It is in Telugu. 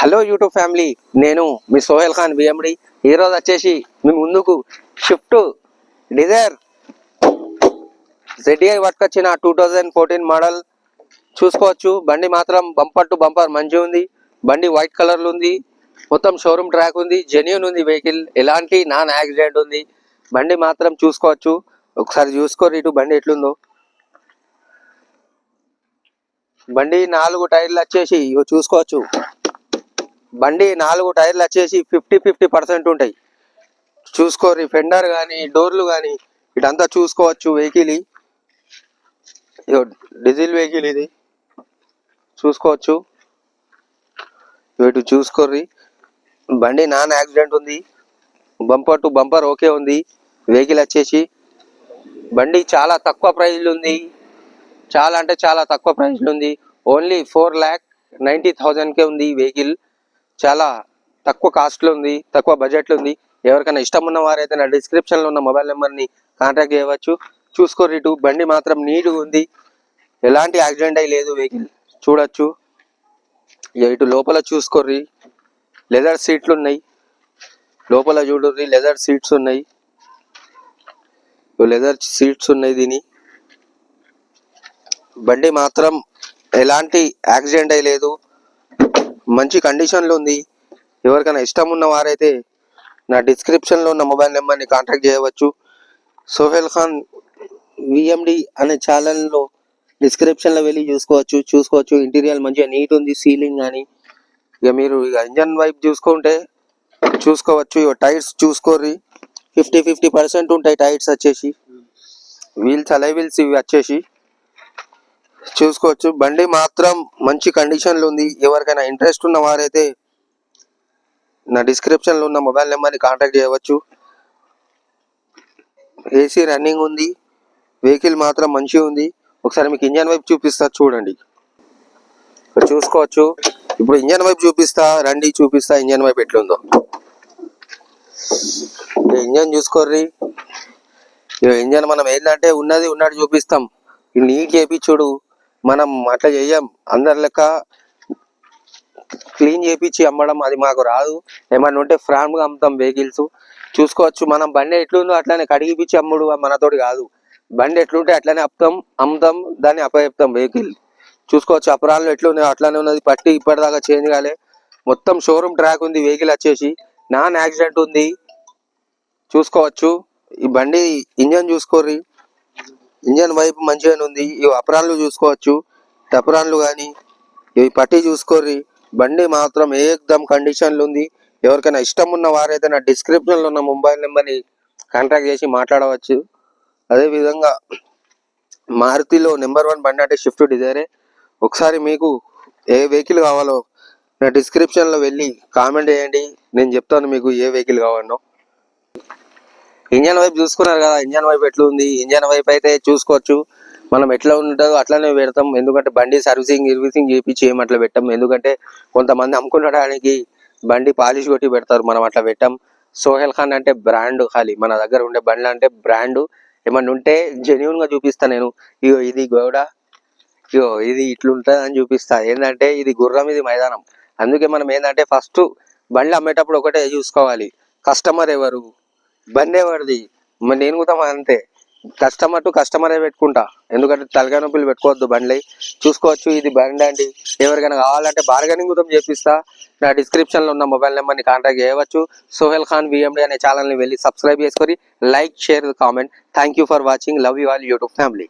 హలో యూట్యూబ్ ఫ్యామిలీ నేను మీ సోహెల్ ఖాన్ బిఎండి ఈరోజు వచ్చేసి మీ ముందుకు షిఫ్ట్ డిజైర్ జెడ్ఐ పట్టుకొచ్చిన టూ థౌజండ్ ఫోర్టీన్ మోడల్. చూసుకోవచ్చు బండి మాత్రం బంపర్ టు బంపర్ మంచిగా ఉంది. బండి వైట్ కలర్లో ఉంది. మొత్తం షోరూమ్ ట్రాక్ ఉంది. జెన్యున్ ఉంది వెహికల్ ఎలాంటి నాన్ యాక్సిడెంట్ ఉంది. బండి మాత్రం చూసుకోవచ్చు. ఒకసారి చూసుకోరు ఇటు బండి ఎట్లుందో. బండి నాలుగు టైర్లు వచ్చేసి ఇగో చూసుకోవచ్చు. బండి నాలుగు టైర్లు వచ్చేసి ఫిఫ్టీ ఫిఫ్టీ పర్సెంట్ ఉంటాయి. చూసుకోరు ఫెండర్ కానీ డోర్లు కానీ ఇటంతా చూసుకోవచ్చు వెహికల్. ఇగో డీజిల్ వెహికల్ ఇది. చూసుకోవచ్చు. ఇటు చూసుకోర్రి. బండి నాన్ యాక్సిడెంట్ ఉంది. బంపర్ టు బంపర్ ఓకే ఉంది. వెహికల్ వచ్చేసి బండి చాలా తక్కువ ప్రైజ్లు ఉంది. చాలా అంటే చాలా తక్కువ ప్రైజ్లు ఉంది. ఓన్లీ ఫోర్ ల్యాక్ నైంటీ థౌజండ్కే ఉంది ఈ వెహికల్. చాలా తక్కువ కాస్ట్లో ఉంది తక్కువ బడ్జెట్లో ఉంది. ఎవరికైనా ఇష్టం ఉన్న వారైతే నా డిస్క్రిప్షన్లో ఉన్న మొబైల్ నెంబర్ని కాంటాక్ట్ చేయవచ్చు. చూసుకోరు ఇటు బండి మాత్రం నీట్గా ఉంది. ఎలాంటి యాక్సిడెంట్ అయి లేదు వెహికల్ చూడొచ్చు. ఇక ఇటు లోపల చూసుకోర్రి. లెదర్ సీట్లు ఉన్నాయి. లోపల చూడుర్రి లెదర్ సీట్స్ ఉన్నాయి. లెదర్ సీట్స్ ఉన్నాయి దీని. బండి మాత్రం ఎలాంటి యాక్సిడెంట్ అయి లేదు. మంచి కండిషన్లో ఉంది. ఎవరికైనా ఇష్టం ఉన్న వారైతే నా డిస్క్రిప్షన్లో ఉన్న మొబైల్ నెంబర్ని కాంటాక్ట్ చేయవచ్చు. సోహెల్ ఖాన్ విఎండి అనే ఛానల్లో డిస్క్రిప్షన్లో వెళ్ళి చూసుకోవచ్చు. చూసుకోవచ్చు. ఇంటీరియర్ మంచిగా నీట్ ఉంది సీలింగ్ కానీ ఇక మీరు ఇక ఇంజన్ వైపు చూసుకుంటే చూసుకోవచ్చు. ఇక టైర్స్ చూసుకోర్రి. ఫిఫ్టీ ఫిఫ్టీ పర్సెంట్ ఉంటాయి టైర్స్ వచ్చేసి. వీల్స్ అలై వీల్స్ ఇవి వచ్చేసి. చూసుకోవచ్చు. బండి మాత్రం మంచి కండిషన్లో ఉంది. ఎవరికైనా ఇంట్రెస్ట్ ఉన్న వారైతే నా డిస్క్రిప్షన్లో ఉన్న మొబైల్ నెంబర్ని కాంటాక్ట్ చేయవచ్చు. ఏసీ రన్నింగ్ ఉంది. వెహికల్ మాత్రం మంచిగా ఉంది. ఒకసారి మీకు ఇంజన్ వైపు చూపిస్తా చూడండి. ఇక్కడ చూసుకోవచ్చు. ఇప్పుడు ఇంజన్ వైపు చూపిస్తా రండి చూపిస్తా ఇంజన్ వైపు ఎట్లుందో. ఇంజన్ చూసుకోర్రి? ఇక ఇంజన్ మనం ఏంటంటే ఉన్నది ఉన్నట్టు చూపిస్తాం. నీట్ నీట్ చేపించుడు మనం అట్లా చెయ్యం. అందరి లెక్క క్లీన్ చేపించి అమ్మడం అది మాకు రాదు. ఏమన్నా ఉంటే ఫ్రామ్గా అమ్ముతాం వెహికల్స్. చూసుకోవచ్చు మనం బండి ఎట్లుందో అట్లానే కడిగిపించి అమ్ముడు మనతోటి కాదు. బండి ఎట్లుంటే అట్లానే అప్తాం అమ్ముతాం దాన్ని అప్పచెప్తాం వెహికల్. చూసుకోవచ్చు అపరాలు ఎట్లున్నాయో అట్లానే ఉన్నది. పట్టి ఇప్పటిదాకా చేంజ్ కాలే. మొత్తం షోరూమ్ ట్రాక్ ఉంది వెహికల్ వచ్చేసి. నాన్ యాక్సిడెంట్ ఉంది. చూసుకోవచ్చు. ఈ బండి ఇంజన్ చూసుకోర్రి. ఇంజన్ వైపు మంచిగానే ఉంది. ఇవి అపరాన్లు చూసుకోవచ్చు. టపరాన్లు కానీ ఇవి పట్టి చూసుకోర్రి. బండి మాత్రం ఏకదమ్ కండిషన్లు ఉంది. ఎవరికైనా ఇష్టం ఉన్న వారైతే నా డిస్క్రిప్షన్లో ఉన్న మొబైల్ నెంబర్ని కాంటాక్ట్ చేసి మాట్లాడవచ్చు. అదేవిధంగా మారుతిలో నెంబర్ వన్ బండి అంటే షిఫ్ట్ డిజైరే ఒకసారి మీకు ఏ వెహికల్ కావాలో నా డిస్క్రిప్షన్లో వెళ్ళి కామెంట్ చేయండి. నేను చెప్తాను మీకు ఏ వెహికల్ కావాలో. ఇంజన్ వైపు చూసుకున్నారు కదా ఇంజన్ వైపు ఎట్లా ఉంది ఇంజన్ వైపు అయితే చూసుకోవచ్చు. మనం ఎట్లా ఉంటుందో అట్లానే పెడతాం. ఎందుకంటే బండి సర్వీసింగ్ సర్వీసింగ్ చేయించి ఏం అట్లా పెట్టాం. ఎందుకంటే కొంతమంది అమ్ముకునడానికి బండి పాలిష్ కొట్టి పెడతారు. మనం అట్లా పెట్టాం. సోహెల్ ఖాన్ అంటే బ్రాండ్ ఖాళీ. మన దగ్గర ఉండే బండ్లు అంటే బ్రాండ్. ఏమన్నా ఉంటే జెన్యున్గా చూపిస్తా నేను. ఇగో ఇది గోడ ఇగో ఇది ఇట్లుంటుంది అని చూపిస్తా. ఏంటంటే ఇది గుర్రం ఇది మైదానం. అందుకే మనం ఏంటంటే ఫస్ట్ బండ్లు అమ్మేటప్పుడు ఒకటే చూసుకోవాలి. కస్టమర్ ఎవరు? బండే ఎవరిది మరి నేను కూడా అంతే. కస్టమర్ టు కస్టమరే పెట్టుకుంటా. ఎందుకంటే తలగా నొప్పులు పెట్టుకోవద్దు బండ్లు. చూసుకోవచ్చు ఇది బండి అండి. ఎవరికైనా కావాలంటే బార్గెనింగ్ కూడా చేపిస్తా. నా డిస్క్రిప్షన్లో ఉన్న మొబైల్ నెంబర్ని కాంటాక్ట్ చేయవచ్చు. సోహెల్ ఖాన్ విఎండి అనే ఛానల్ని వెళ్ళి సబ్స్క్రైబ్ చేసుకొని like share comment thank you for watching love you all YouTube family